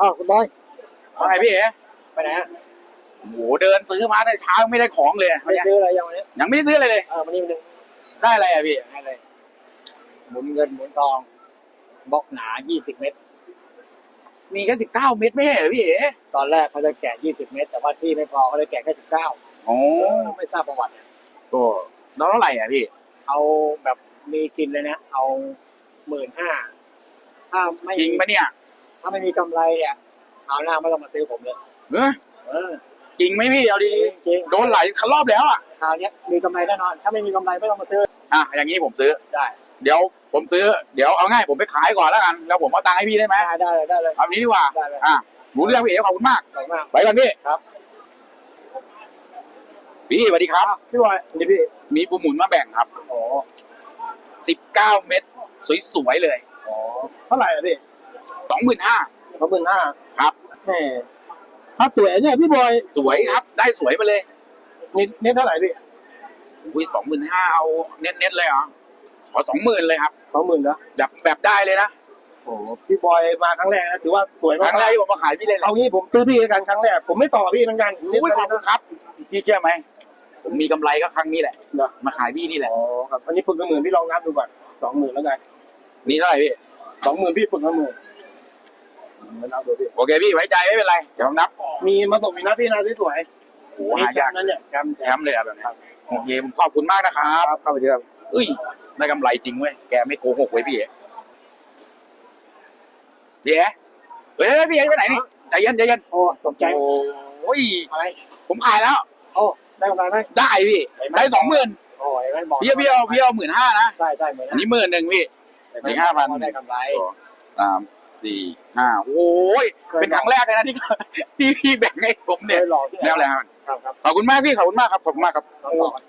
อ้าวคุณบอยว่าไงพี่เอ๋ไปไหนอะโอ้โหเดินซื้อมาในเช้าไม่ได้ของเลยไม่ได้ซื้ออะไรยังวันนี้ยังไม่ได้ซื้ออะไรเลยเออวันนี้มันหนึ่งได้อะไรอะพี่ให้เลยหมุนเงินหมุนทองบล็อกหนา20เมตร มีแค่สิบเก้าเม็ดไม่ใช่เหรอพี่เอ๋ตอนแรกเขาจะแกะ20เมตร แต่ว่าที่ไม่พอเขาเลยแกะแค่19โอ้ไม่ทราบประวัติก็แล้วเท่าไหร่อะพี่ เอาแบบมีกินเลยนะ เอาหมื่นห้าถ้าไม่จริงปะเนี่ย ถ้าไม่มีกำไรเนี่ยเอาวหน้าไม่ต้องมาซื้อผมเลยเออเออจริงไหมพี่เอาจดีริงจริงๆโดนหลายรอบแล้วอะคราวเนี้ยมีกำไรแน่นอน ถ้าไม่มีกำไรไม่ต้องมาซื้ออะอย่างนี้ผมซื้อ ได้เดี๋ยวผมซื้อเดี๋ยวเอาง่ายผมไปขายก่อนแล้วกันแล้วผมเอาตังค์ให้พี่ได้ไหมได้ได้เลยได้เลยเอานี้ดีกว่าได้เลยอะรู้เรื่องพี่เอ๋ขอบคุณมากขอบคุณมาก ไปก่อนพี่ครับ พี่สวัสดีครับ พี่บอยนี่พี่มีปูหมุนมาแบ่งครับ โอ้สิบเก้าเม็ดสวยๆเลย โหเท่าไหร่อะพี่สอง หมื่นห้าสองหมื่นห้าครับ แหมถ้าตัวเนี่ยพี่บอยสวยครับ ได้สวยมาเลยนี่นี่เท่าไหร่พี่อุ้ยสองหมื่นห้าเอาเน็ตๆเลยเหรอขอสองหมื่นเลยครับสองหมื่นนะแบบแบบได้เลยนะโอ้โหพี่บอยมาครั้งแรกนะถือว่าสวยคมากรั้งแรกที่ผมมาขายพี่เลยแหละเอางี้ผมซื้อพี่กันครั้งแรกผมไม่ต่อพี่เหมือนกันอุ้ยขอบคุณครับพี่เชื่อไหมผมมีกำไรก็ครั้งนี้แหละเหรอมาขายพี่นี่แหละอ๋อครับอันนี้ปึกละหมื่นพี่ลองนับดูก่อนสองหมื่นแล้วกันมีเท่าไหร่พี่สองหมื่นพี่ปึกละหมื่นไม่นับดูพี่ โอเคพี่ไว้ใจไม่เป็นไร เดี๋ยวผมนับมีมาส่งมีนะพี่นะสวยโอ้ๆโหหายากนั่นเนี่ยแชมป์แถมเลยอะแบบนี้โอเคผมขอบคุณมากนะครับครับเข้าไปดีครับเอ้ยได้กำไรจริงเว้ยแกไม่โกหกเว้ยพี่เอ๋พี่เอ๋เฮ้ยพี่เอ๋ไปไหนนี่ใจเย็นใจเย็นโอ้ตกใจโอ้ยอะไรผมขายแล้ว โอ้ได้กำไรไหมได้พี่ได้สองหมื่นโอ้ยไม่บอกพี่เอาพี่เอาพี่เอาหมื่นห้านะใช่ใช่เหมือนอันนี้หมื่นหนึ่งพี่อีก5,000ได้กำไรสาม สี่ห้าโอ้ยเป็นครั้งแรกเลยนะที่ที่พี่แบ่งให้ผมเคเนี่ยยหลอกที่ไหนแล้วแหละครับครับขอบคุณมากพี่ขอบคุณมากครับขอบคุณมากครับเราต่อกัน